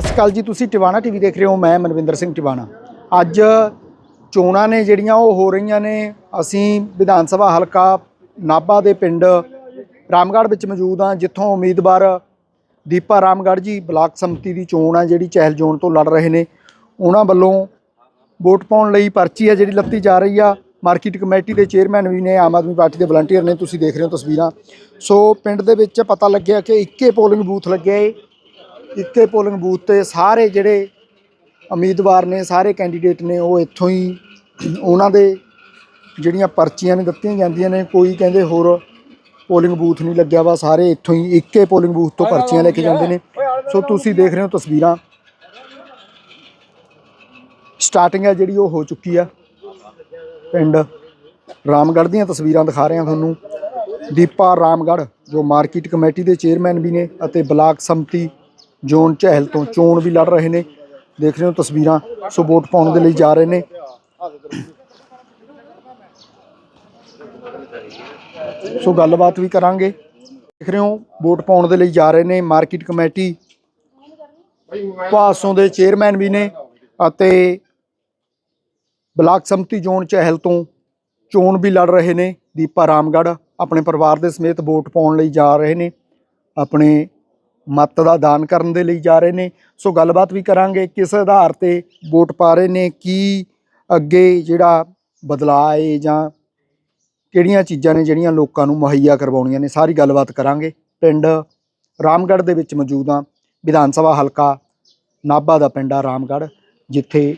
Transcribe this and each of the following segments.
ਸਤਿ ਸ਼੍ਰੀ ਅਕਾਲ ਜੀ, ਤੁਸੀਂ ਟਿਵਾਣਾ ਟੀਵੀ ਦੇਖ ਰਹੇ ਹੋ, ਮੈਂ ਮਨਵਿੰਦਰ ਸਿੰਘ ਟਿਵਾਣਾ। ਅੱਜ ਚੋਣਾਂ ਨੇ ਜਿਹੜੀਆਂ ਉਹ ਹੋ ਰਹੀਆਂ ਨੇ, ਅਸੀਂ ਵਿਧਾਨ ਸਭਾ ਹਲਕਾ ਨਾਭਾ ਦੇ ਪਿੰਡ ਰਾਮਗੜ੍ਹ ਵਿੱਚ ਮੌਜੂਦ ਹਾਂ, ਜਿੱਥੋਂ ਉਮੀਦਵਾਰ ਦੀਪਾ ਰਾਮਗੜ੍ਹ ਜੀ ਬਲਾਕ ਸੰਮਤੀ ਦੀ ਚੋਣ ਆ, ਜਿਹੜੀ ਚਹਿਲ ਜ਼ੋਨ ਤੋਂ ਲੜ ਰਹੇ ਨੇ। ਉਹਨਾਂ ਵੱਲੋਂ ਵੋਟ ਪਾਉਣ ਲਈ ਪਰਚੀ ਹੈ ਜਿਹੜੀ ਲੱਤੀ ਜਾ ਰਹੀ ਆ। ਮਾਰਕੀਟ ਕਮੇਟੀ ਦੇ ਚੇਅਰਮੈਨ ਵੀ ਨੇ, ਆਮ ਆਦਮੀ ਪਾਰਟੀ ਦੇ ਵਲੰਟੀਅਰ ਨੇ, ਤੁਸੀਂ ਦੇਖ ਰਹੇ ਹੋ ਤਸਵੀਰਾਂ। ਸੋ ਪਿੰਡ ਦੇ ਵਿੱਚ ਪਤਾ ਲੱਗਿਆ ਕਿ ਇੱਕੇ ਪੋਲਿੰਗ ਬੂਥ ਲੱਗਿਆ ਏ ਇੱਕੇ ਪੋਲਿੰਗ ਬੂਥ ਤੇ ਸਾਰੇ ਜਿਹੜੇ ਉਮੀਦਵਾਰ ਨੇ, ਸਾਰੇ ਕੈਂਡੀਡੇਟ ਨੇ, ਉਹ ਇੱਥੋਂ ਹੀ ਉਹਨਾਂ ਦੇ ਜਿਹੜੀਆਂ ਪਰਚੀਆਂ ਨੇ ਦਿੱਤੀਆਂ ਜਾਂਦੀਆਂ ਨੇ, ਕੋਈ ਕਹਿੰਦੇ ਹੋਰ ਪੋਲਿੰਗ ਬੂਥ ਨਹੀਂ ਲੱਗਿਆ ਵਾ, ਸਾਰੇ ਇੱਥੋਂ ਹੀ ਇੱਕੇ ਪੋਲਿੰਗ ਬੂਥ ਤੋਂ ਪਰਚੀਆਂ ਲੈ ਕੇ ਜਾਂਦੇ ਨੇ। ਸੋ ਤੁਸੀਂ ਦੇਖ ਰਹੇ ਹੋ ਤਸਵੀਰਾਂ। ਸਟਾਰਟਿੰਗ ਹੈ ਜਿਹੜੀ ਉਹ ਹੋ ਚੁੱਕੀ ਆ। ਪਿੰਡ ਰਾਮਗੜ੍ਹ ਦੀਆਂ ਤਸਵੀਰਾਂ ਦਿਖਾ ਰਹੇ ਹਾਂ ਤੁਹਾਨੂੰ। ਦੀਪਾ ਰਾਮਗੜ੍ਹ, ਜੋ ਮਾਰਕੀਟ ਕਮੇਟੀ ਦੇ ਚੇਅਰਮੈਨ ਵੀ ਨੇ ਅਤੇ ਬਲਾਕ ਸੰਮਤੀ ਜ਼ੋਨ ਚਹਿਲ ਤੋਂ ਚੋਣ ਵੀ ਲੜ ਰਹੇ ਨੇ। ਦੇਖ ਰਹੇ ਹੋ ਤਸਵੀਰਾਂ, ਸੋ ਵੋਟ ਪਾਉਣ ਦੇ ਲਈ ਜਾ ਰਹੇ ਨੇ। ਸੋ ਗੱਲਬਾਤ ਵੀ ਕਰਾਂਗੇ। ਦੇਖ ਰਹੇ ਹੋ, ਵੋਟ ਪਾਉਣ ਦੇ ਲਈ ਜਾ ਰਹੇ ਨੇ ਮਾਰਕੀਟ ਕਮੇਟੀ। ਪਾਸੋਂ ਦੇ ਚੇਅਰਮੈਨ ਵੀ ਨੇ ਅਤੇ ਬਲਾਕ ਸੰਮਤੀ ਜ਼ੋਨ ਚਹਿਲ ਤੋਂ ਚੋਣ ਵੀ ਲੜ ਰਹੇ ਨੇ। ਦੀਪਾ ਰਾਮਗੜ੍ਹ ਆਪਣੇ ਪਰਿਵਾਰ ਦੇ ਸਮੇਤ ਵੋਟ ਪਾਉਣ ਲਈ ਜਾ ਰਹੇ ਨੇ। ਆਪਣੇ ਮਤ ਦਾ ਦਾਨ ਕਰਨ ਦੇ ਲਈ ਜਾ ਰਹੇ ਨੇ। ਸੋ ਗੱਲਬਾਤ ਵੀ ਕਰਾਂਗੇ ਕਿਸ ਆਧਾਰ ਤੇ ਵੋਟ ਪਾ ਰਹੇ ਨੇ, ਕੀ ਅੱਗੇ ਜਿਹੜਾ ਬਦਲਾਅ ਹੈ ਜਾਂ ਕਿਹੜੀਆਂ ਚੀਜ਼ਾਂ ਨੇ ਜਿਹੜੀਆਂ ਲੋਕਾਂ ਨੂੰ ਮੁਹੱਈਆ ਕਰਵਾਉਣੀਆਂ ਨੇ, ਸਾਰੀ ਗੱਲਬਾਤ ਕਰਾਂਗੇ। ਪਿੰਡ ਰਾਮਗੜ੍ਹ ਦੇ ਵਿੱਚ ਮੌਜੂਦ ਹਾਂ। ਵਿਧਾਨ ਸਭਾ ਹਲਕਾ ਨਾਭਾ ਦਾ ਪਿੰਡ ਆ ਰਾਮਗੜ੍ਹ, ਜਿੱਥੇ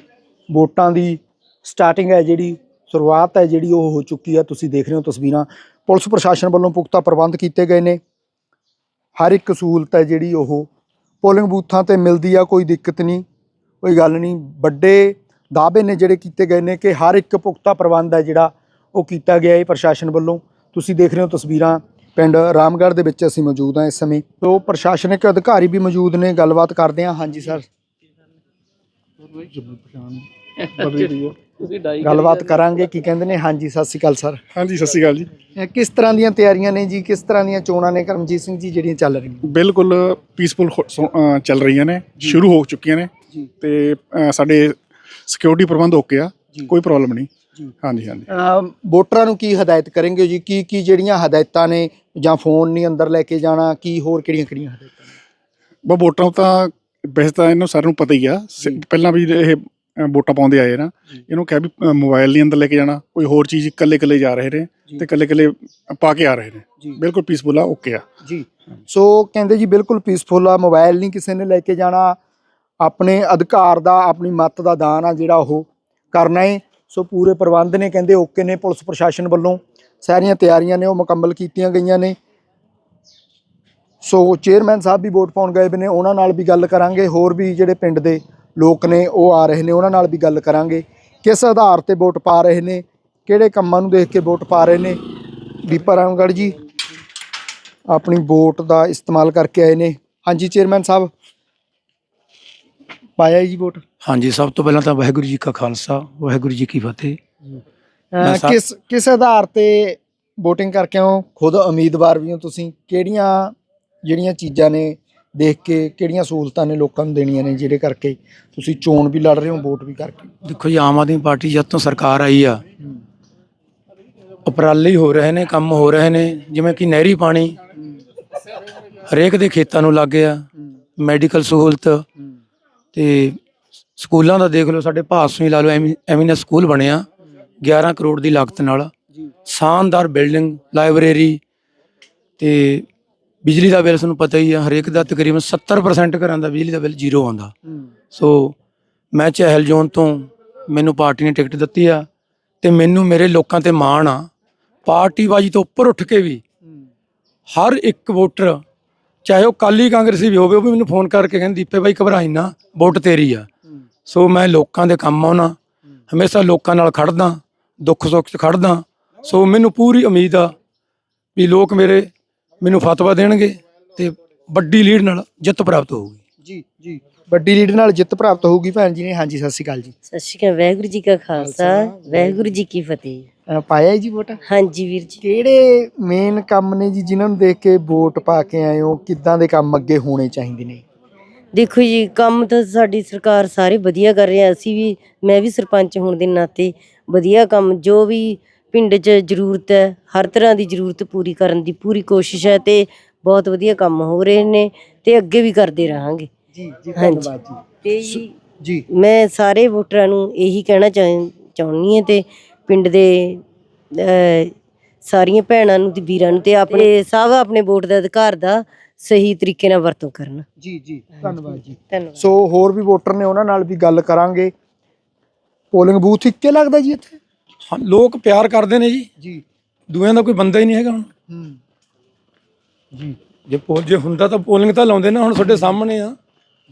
ਵੋਟਾਂ ਦੀ ਸਟਾਰਟਿੰਗ ਹੈ ਜਿਹੜੀ, ਸ਼ੁਰੂਆਤ ਹੈ ਜਿਹੜੀ ਉਹ ਹੋ ਚੁੱਕੀ ਹੈ। ਤੁਸੀਂ ਦੇਖ ਰਹੇ ਹੋ ਤਸਵੀਰਾਂ। ਪੁਲਿਸ ਪ੍ਰਸ਼ਾਸਨ ਵੱਲੋਂ ਪੁਖਤਾ ਪ੍ਰਬੰਧ ਕੀਤੇ ਗਏ ਨੇ। ਹਰ ਇੱਕ ਸਹੂਲਤ ਹੈ ਜਿਹੜੀ ਉਹ ਪੋਲਿੰਗ ਬੂਥਾਂ ਤੇ ਮਿਲਦੀ ਆ, ਕੋਈ ਦਿੱਕਤ ਨਹੀਂ, ਕੋਈ ਗੱਲ ਨਹੀਂ। ਵੱਡੇ ਦਾਅਵੇ ਨੇ ਜਿਹੜੇ ਕੀਤੇ ਗਏ ਨੇ ਕਿ ਹਰ ਇੱਕ ਪੁਖਤਾ ਪ੍ਰਬੰਧ ਹੈ ਜਿਹੜਾ ਉਹ ਕੀਤਾ ਗਿਆ ਹੈ ਪ੍ਰਸ਼ਾਸਨ ਵੱਲੋਂ। ਤੁਸੀਂ ਦੇਖ ਰਹੇ ਹੋ ਤਸਵੀਰਾਂ ਪਿੰਡ ਰਾਮਗੜ੍ਹ ਦੇ ਵਿੱਚ ਅਸੀਂ ਮੌਜੂਦ ਹਾਂ ਇਸ ਸਮੇਂ। ਤੋਂ ਪ੍ਰਸ਼ਾਸਨਿਕ ਅਧਿਕਾਰੀ ਵੀ ਮੌਜੂਦ ਨੇ, ਗੱਲਬਾਤ ਕਰਦੇ ਹਾਂ। ਹਾਂਜੀ, ਸਰ। ਤੁਸੀਂ ਡਾਈ ਗੱਲਬਾਤ ਕਰਾਂਗੇ ਕੀ ਕਹਿੰਦੇ ਨੇ? ਹਾਂਜੀ ਸਤਿ ਸ਼੍ਰੀ ਅਕਾਲ ਸਰ। ਹਾਂਜੀ ਸਤਿ ਸ਼੍ਰੀ ਅਕਾਲ ਜੀ। ਇਹ ਕਿਸ ਤਰ੍ਹਾਂ ਦੀਆਂ ਤਿਆਰੀਆਂ ਨੇ ਜੀ? ਕਿਸ ਤਰ੍ਹਾਂ ਦੀਆਂ ਚੋਣਾਂ ਨੇ? ਕਰਮਜੀਤ ਸਿੰਘ ਜੀ ਜਿਹੜੀਆਂ ਚੱਲ ਰਹੀਆਂ ਬਿਲਕੁਲ ਪੀਸਫੁਲ ਚੱਲ ਰਹੀਆਂ ਨੇ। ਸ਼ੁਰੂ ਹੋ ਚੁੱਕੀਆਂ ਨੇ। ਤੇ ਅ, ਸਾਡੇ ਸਿਕਿਉਰਿਟੀ ਪ੍ਰਬੰਧ ਓਕੇ ਆ। ਕੋਈ ਪ੍ਰੋਬਲਮ ਨਹੀਂ। ਹਾਂਜੀ ਹਾਂਜੀ। ਅਮ ਵੋਟਰਾਂ ਨੂੰ ਕੀ ਹਦਾਇਤ ਕਰਨਗੇ ਜੀ? ਕੀ ਕੀ ਜਿਹੜੀਆਂ ਹਦਾਇਤਾਂ ਨੇ? ਜਾਂ ਫੋਨ ਨਹੀਂ ਅੰਦਰ ਲੈ ਕੇ ਜਾਣਾ? ਕੀ ਹੋਰ ਕਿਹੜੀਆਂ ਕਿਹੜੀਆਂ ਹਦਾਇਤਾਂ ਨੇ? ਬਾ ਵੋਟਰਾਂ ਨੂੰ ਤਾਂ ਵੈਸੇ ਤਾਂ ਇਹਨੂੰ ਸਾਰਿਆਂ ਨੂੰ ਪਤਾ ਹੀ ਆ। ਸ-। ਪਹਿਲਾਂ ਵੀ ਇਹ ਵੋਟਾਂ ਪਾਉਂਦੇ ਆਏ ਨਾ। ਇਹਨੂੰ ਕਿਹਾ ਵੀ ਮੋਬਾਈਲ ਨਹੀਂ ਅੰਦਰ ਲੈ ਕੇ ਜਾਣਾ ਕੋਈ ਹੋਰ ਚੀਜ਼ ਇਕੱਲੇ ਇਕੱਲੇ ਜਾ ਰਹੇ ਨੇ। ਤੇ ਇਕੱਲੇ ਇਕੱਲੇ ਪਾ ਕੇ ਆ ਰਹੇ ਨੇ। ਬਿਲਕੁਲ ਪੀਸਫੁਲ ਆ ਓਕੇ ਆ। ਜੀ। ਸੋ ਕਹਿੰਦੇ ਜੀ ਬਿਲਕੁਲ ਪੀਸਫੁਲ ਆ ਮੋਬਾਈਲ ਨਹੀਂ ਕਿਸੇ ਨੇ ਲੈ ਕੇ ਜਾਣਾ ਆਪਣੇ ਅਧਿਕਾਰ ਦਾ ਆਪਣੀ ਮਤ ਦਾ ਦਾਨ ਆ ਜਿਹੜਾ ਉਹ ਕਰਨਾ ਹੈ ਸੋ ਪੂਰੇ ਪ੍ਰਬੰਧ ਨੇ ਕਹਿੰਦੇ ਓਕੇ ਨੇ ਪੁਲਿਸ ਪ੍ਰਸ਼ਾਸਨ ਵੱਲੋਂ। ਸਾਰੀਆਂ ਤਿਆਰੀਆਂ ਨੇ ਉਹ ਮੁਕੰਮਲ ਕੀਤੀਆਂ ਗਈਆਂ ਨੇ। ਸੋ ਚੇਅਰਮੈਨ ਸਾਹਿਬ ਵੀ ਵੋਟ ਪਾਉਣ ਗਏ ਵੇ ਨੇ ਉਹਨਾਂ ਨਾਲ ਵੀ ਗੱਲ ਕਰਾਂਗੇ ਹੋਰ ਵੀ ਜਿਹੜੇ ਪਿੰਡ ਦੇ ਲੋਕ ਨੇ ਉਹ ਆ ਰਹੇ ਨੇ ਉਹਨਾਂ ਨਾਲ ਵੀ ਗੱਲ ਕਰਾਂਗੇ। ਕਿਸ ਆਧਾਰ ਤੇ ਵੋਟ ਪਾ ਰਹੇ ਨੇ ਕਿਹੜੇ ਕੰਮਾਂ ਨੂੰ ਦੇਖ ਕੇ ਵੋਟ ਪਾ ਰਹੇ ਨੇ? ਦੀਪਾ ਰਾਮਗੜ੍ਹ ਜੀ ਆਪਣੀ ਵੋਟ ਦਾ ਇਸਤੇਮਾਲ ਕਰਕੇ ਆਏ ਨੇ। ਹਾਂਜੀ ਚੇਅਰਮੈਨ ਸਾਹਿਬ। ਪਾਇਆ ਜੀ ਵੋਟ? ਹਾਂਜੀ ਸਭ ਤੋਂ ਪਹਿਲਾਂ ਤਾਂ ਵਾਹਿਗੁਰੂ ਜੀ ਕਾ ਖਾਲਸਾ ਵਾਹਿਗੁਰੂ ਜੀ ਕੀ ਫਤਿਹ। ਅਹ ਮੈਂ ਸਾ- ਕਿਸ ਕਿਸ ਆਧਾਰ ਤੇ VOTING ਕਰਕੇ ਹੋ? ਖੁਦ ਉਮੀਦਵਾਰ ਵੀ ਹੋ ਤੁਸੀਂ? ਕਿਹੜੀਆਂ ਜਿਹੜੀਆਂ ਚੀਜ਼ਾਂ ਨੇ ਦੇਖ ਕੇ ਕਿਹੜੀਆਂ ਸਹੂਲਤਾਂ ਨੇ ਲੋਕਾਂ ਨੂੰ ਦੇਣੀਆਂ ਨੇ ਜਿਹੜੇ ਕਰਕੇ ਤੁਸੀਂ ਚੋਣ ਵੀ ਲੜ ਰਹੇ ਹੋ ਵੋਟ ਵੀ ਕਰਕੇ। ਦੇਖੋ ਜੀ ਆਮ ਆਦਮੀ ਪਾਰਟੀ ਜਦ ਤੋਂ ਸਰਕਾਰ ਆਈ ਆ ਉਪਰਾਲੇ ਹੀ ਰਹੇ ਨੇ ਕੰਮ ਹੋ ਰਹੇ ਨੇ ਜਿਵੇਂ ਕਿ ਨਹਿਰੀ ਪਾਣੀ। ਹਰੇਕ ਦੇ ਖੇਤਾਂ ਨੂੰ ਲੱਗ ਗਿਆ ਮੈਡੀਕਲ ਸਹੂਲਤ। ਤੇ ਸਕੂਲਾਂ ਦਾ ਦੇਖ ਲਓ ਸਾਡੇ ਭਾਸੋਂ ਹੀ ਲਾ ਲਓ ਐਮੀ- ਐਮੀਨਸ ਸਕੂਲ ਬਣਿਆ 11 ਕਰੋੜ ਦੀ ਲਾਗਤ ਨਾਲ। ਸ਼ਾਨਦਾਰ ਬਿਲਡਿੰਗ ਲਾਇਬ੍ਰੇਰੀ ਤੇ ਬਿਜਲੀ ਦਾ ਬਿੱਲ ਤੁਹਾਨੂੰ ਪਤਾ ਹੀ ਆ ਹਰੇਕ ਦਾ ਤਕਰੀਬਨ 70% ਘਰਾਂ ਦਾ ਬਿਜਲੀ ਦਾ ਬਿੱਲ ਜ਼ੀਰੋ ਆਉਂਦਾ। ਸੋ ਮੈਂ ਚਹਿਲ ਜ਼ੋਨ ਤੋਂ ਮੈਨੂੰ ਪਾਰਟੀ ਨੇ ਟਿਕਟ ਦਿੱਤੀ ਆ ਤੇ ਮੈਨੂੰ ਮੇਰੇ ਲੋਕਾਂ ਤੇ ਮਾਣ ਆ ਪਾਰਟੀਬਾਜੀ ਤੋਂ ਉੱਪਰ ਉੱਠ ਕੇ ਵੀ ਹਰ ਇੱਕ ਵੋਟਰ ਚਾਹੇ ਉਹ ਕਾਲੀ ਕਾਂਗਰਸੀ ਵੀ ਹੋਵੇ ਉਹ ਵੀ ਮੈਨੂੰ ਫੋਨ ਕਰਕੇ ਕਹਿੰਦੇ ਦੀਪੇ ਬਾਈ ਘਬਰਾਈ ਨਾ ਵੋਟ ਤੇਰੀ ਆ। ਸੋ ਮੈਂ ਲੋਕਾਂ ਦੇ ਕੰਮ ਆਉਣਾ ਹਮੇਸ਼ਾ ਲੋਕਾਂ ਨਾਲ ਖੜਦਾ ਦੁੱਖ ਸੁੱਖ 'ਚ ਖੜਦਾ। ਸੋ ਮੈਨੂੰ ਪੂਰੀ ਉਮੀਦ ਆ ਵੀ ਲੋਕ ਮੇਰੇ ਮੈਨੂੰ ਫਤਵਾ ਦੇਣਗੇ ਤੇ ਵੱਡੀ ਲੀਡ ਨਾਲ ਜਿੱਤ ਪ੍ਰਾਪਤ ਹੋਊਗੀ। ਜੀ ਜੀ। ਵੱਡੀ ਲੀਡ ਨਾਲ ਜਿੱਤ ਪ੍ਰਾਪਤ ਹੋਊਗੀ ਭੈਣ ਜੀ ਨੇ। ਹਾਂਜੀ ਸਤਿ ਸ਼੍ਰੀ ਅਕਾਲ ਜੀ। ਸਤਿ ਸ਼੍ਰੀ ਅਕਾਲ ਵਾਹਿਗੁਰੂ ਜੀ ਕਾ ਖਾਲਸਾ ਵਾਹਿਗੁਰੂ ਜੀ ਕੀ ਫਤਿਹ। ਅਹ ਪਾਇਆ ਹੈ ਜੀ ਵੋਟ? ਹਾਂਜੀ ਵੀਰ ਜੀ। ਕਿਹੜੇ ਮੇਨ ਕੰਮ ਨੇ ਜੀ ਜਿਨ੍ਹਾਂ ਨੂੰ ਦੇਖ ਕੇ ਵੋਟ ਪਾ ਕੇ ਆਏ ਹੋ? ਕਿੱਦਾਂ ਦੇ ਕੰਮ ਅੱਗੇ ਹੋਣੇ ਚਾਹੀਦੇ ਨੇ? ਦੇਖੋ ਜੀ ਕੰਮ ਤਾਂ ਸਾਡੀ ਸਰਕਾਰ ਸਾਰੇ ਵਧੀਆ ਕਰ ਰਹੇ ਆ ਅਸੀਂ ਵੀ ਮੈਂ ਵੀ ਸਰਪੰਚ ਹੋਣ ਦੇ ਨਾਤੇ ਵਧੀਆ ਕੰਮ ਜੋ ਵੀ ਪਿੰਡ 'ਚ ਜ਼ਰੂਰਤ ਹੈ ਹਰ ਤਰ੍ਹਾਂ ਦੀ ਜ਼ਰੂਰਤ ਪੂਰੀ ਕਰਨ ਦੀ ਪੂਰੀ ਕੋਸ਼ਿਸ਼ ਹੈ ਤੇ ਬਹੁਤ ਵਧੀਆ ਕੰਮ ਹੋ ਰਹੇ ਨੇ ਤੇ ਅੱਗੇ ਵੀ ਕਰਦੇ ਰਹਾਂਗੇ। ਜੀ ਜੀ ਹਾਂਜੀ। ਧੰਨਵਾਦ ਜੀ। ਤੇ ਜੀ ਜੀ। ਮੈਂ ਸਾਰੇ ਵੋਟਰਾਂ ਨੂੰ ਇਹੀ ਕਹਿਣਾ ਚਾਹ- ਚਾਹੁੰਦੀ ਹਾਂ ਤੇ ਪਿੰਡ ਦੇ ਅਹ, ਸਾਰੀਆਂ ਭੈਣਾਂ ਨੂੰ ਤੇ ਵੀਰਾਂ ਨੂੰ ਤੇ ਆਪਣੇ ਸਭ ਆਪਣੇ ਵੋਟ ਦਾ ਅਧਿਕਾਰ ਦਾ ਸਹੀ ਤਰੀਕੇ ਨਾਲ ਵਰਤੋਂ ਕਰਨ। ਜੀ ਜੀ ਧੰਨਵਾਦ ਜੀ। ਧੰਨਵਾਦ। ਸੋ ਹੋਰ ਵੀ ਵੋਟਰ ਨੇ ਉਹਨਾਂ ਨਾਲ ਵੀ ਗੱਲ ਕਰਾਂਗੇ। ਪੋਲਿੰਗ ਬੂਥ ਇੱਕੇ ਲੱਗਦਾ ਜੀ ਇੱਥੇ? ਹਾਂ, ਲੋਕ ਪਿਆਰ ਕਰਦੇ ਨੇ ਜੀ। ਜੀ। ਦੂਆਂ ਦਾ ਕੋਈ ਬੰਦਾ ਹੀ ਨਹੀਂ ਹੈਗਾ ਹੁਣ। ਹੂੰ। ਜੀ। ਜੇ ਪੋਲ ਜੇ ਹੁੰਦਾ ਤਾਂ ਪੋਲਿੰਗ ਤਾਂ ਲਾਉਂਦੇ ਨਾ ਹੁਣ ਤੁਹਾਡੇ ਸਾਹਮਣੇ ਆ।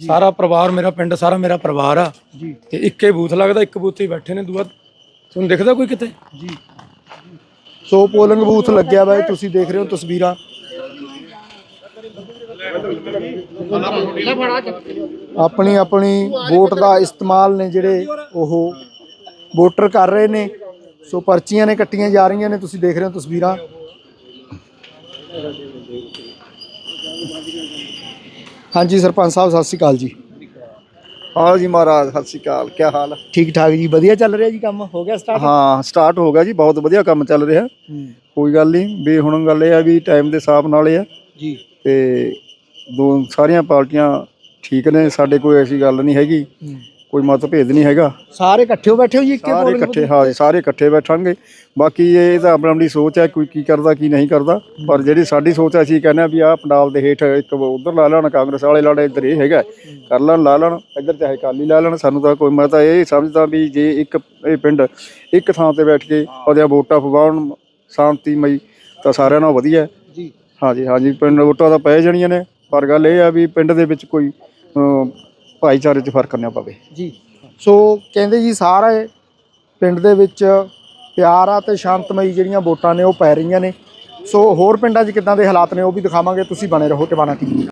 ਸਾਰਾ ਪਰਿਵਾਰ ਮੇਰਾ ਪਿੰਡ ਸਾਰਾ ਮੇਰਾ ਪਰਿਵਾਰ ਆ। ਜੀ। ਤੇ ਇੱਕੇ ਬੂਥ ਲੱਗਦਾ ਇੱਕ ਬੂਥ ਤੇ ਹੀ ਬੈਠੇ ਨੇ ਦੂਆ ਤੁਹਾਨੂੰ ਦਿਖਦਾ ਕੋਈ ਕਿਤੇ? ਜੀ। ਸੋ ਪੋਲਿੰਗ ਬੂਥ ਲੱਗਿਆ ਵਾ ਇਹ ਤੁਸੀਂ ਦੇਖ ਰਹੇ ਹੋ ਤਸਵੀਰਾਂ। ਆਪਣੀ ਆਪਣੀ ਵੋਟ ਦਾ ਇਸਤੇਮਾਲ ਨੇ ਜਿਹੜੇ ਉਹ ਵੋਟਰ ਕਰ ਰਹੇ ਨੇ। ਸੋ ਪਰਚੀਆਂ ਨੇ ਕੱਟੀਆਂ ਜਾ ਰਹੀਆਂ ਨੇ ਤੁਸੀਂ ਦੇਖ ਰਹੇ ਹੋ ਤਸਵੀਰਾਂ। ਹਾਂਜੀ ਸਰਪੰਚ ਸਾਹਿਬ ਸਤਿ ਸ਼੍ਰੀ ਅਕਾਲ ਜੀ। ਹਾਂ ਜੀ ਮਹਾਰਾਜ ਸਤਿ ਸ਼੍ਰੀ ਅਕਾਲ ਕੀ ਹਾਲ? ਠੀਕ ਠਾਕ ਜੀ ਵਧੀਆ ਚੱਲ ਰਿਹਾ ਜੀ ਕੰਮ? ਹੋ ਗਿਆ ਸਟਾਰਟ ਹਾਂ ਸਟਾਰਟ ਹੋ ਗਿਆ ਜੀ ਬਹੁਤ ਵਧੀਆ ਕੰਮ ਚੱਲ ਰਿਹਾ। ਕੋਈ ਗੱਲ ਨਹੀਂ ਵੀ ਹੁਣ ਗੱਲ ਇਹ ਆ ਵੀ ਟਾਈਮ ਦੇ ਹਿਸਾਬ ਨਾਲ ਇਹ ਆ। ਜੀ। ਤੇ ਦੋ ਸਾਰੀਆਂ ਪਾਰਟੀਆਂ ਠੀਕ ਨੇ ਸਾਡੇ ਕੋਈ ਐਸੀ ਗੱਲ ਨਹੀਂ ਹੈਗੀ। ਕੋਈ ਮਤਭੇਦ ਨਹੀਂ ਹੈਗਾ। ਸਾਰੇ ਇਕੱਠੇ ਹੋ ਬੈਠੇ ਹੋ ਜੀ ਇੱਕੇ ਸਾਰੇ polling ਇਕੱਠੇ ਹਾਂ ਸਾਰੇ ਇਕੱਠੇ ਬੈਠਾਂਗੇ ਬਾਕੀ ਇਹ ਤਾਂ ਆਪਣੀ ਆਪਣੀ ਸੋਚ ਹੈ ਕੋਈ ਕੀ ਕਰਦਾ ਕੀ ਨਹੀਂ ਕਰਦਾ। ਪਰ ਜਿਹੜੀ ਸਾਡੀ ਸੋਚ ਹੈ ਅਸੀਂ ਕਹਿੰਦੇ ਆ ਵੀ ਆਹ ਪੰਡਾਲ ਦੇ ਹੇਠ ਇੱਕ ਉਧਰ ਲਾ ਲੈਣ ਕਾਂਗਰਸ ਵਾਲੇ ਲੜੇ ਇੱਧਰ ਇਹ ਹੈਗਾ। ਕਰ ਲੈਣ ਲਾ ਲੈਣ ਇੱਧਰ ਚਾਹੇ ਕਾਲੀ ਲਾ ਲੈਣ ਸਾਨੂੰ ਤਾਂ ਕੋਈ ਮੈਂ ਤਾਂ ਇਹ ਸਮਝਦਾ ਵੀ ਜੇ ਇੱਕ ਇਹ ਪਿੰਡ ਇੱਕ ਥਾਂ ਤੇ ਬੈਠ ਕੇ ਉਹਦੀਆਂ ਵੋਟਾਂ ਪਵਾਉਣ ਸ਼ਾਂਤੀਮਈ ਤਾਂ ਸਾਰਿਆਂ ਨਾਲੋਂ ਵਧੀਆ। ਹੈ। ਜੀ। ਹਾਂਜੀ ਹਾਂਜੀ ਪਿੰਡ ਵੋਟਾਂ ਤਾਂ ਪੈ ਜਾਣੀਆਂ ਨੇ। ਪਰ ਗੱਲ ਇਹ ਆ ਵੀ ਪਿੰਡ ਦੇ ਵਿੱਚ ਕੋਈ ਭਾਈਚਾਰੇ 'ਚ ਫ਼ਰਕ ਨਾ ਪਵੇ। ਜੀ। ਸੋ ਕਹਿੰਦੇ ਜੀ ਸਾਰੇ ਪਿੰਡ ਦੇ ਵਿੱਚ ਪਿਆਰ ਆ ਤੇ ਸ਼ਾਂਤਮਈ ਜਿਹੜੀਆਂ ਵੋਟਾਂ ਨੇ ਉਹ ਪੈ ਰਹੀਆਂ ਨੇ। ਸੋ ਹੋਰ ਪਿੰਡਾਂ 'ਚ ਕਿੱਦਾਂ ਦੇ ਹਾਲਾਤ ਨੇ ਉਹ ਵੀ ਦਿਖਾਵਾਂਗੇ। ਤੁਸੀਂ ਬਣੇ ਰਹੋ ਟਿਵਾਣਾ ਟੀਵੀ।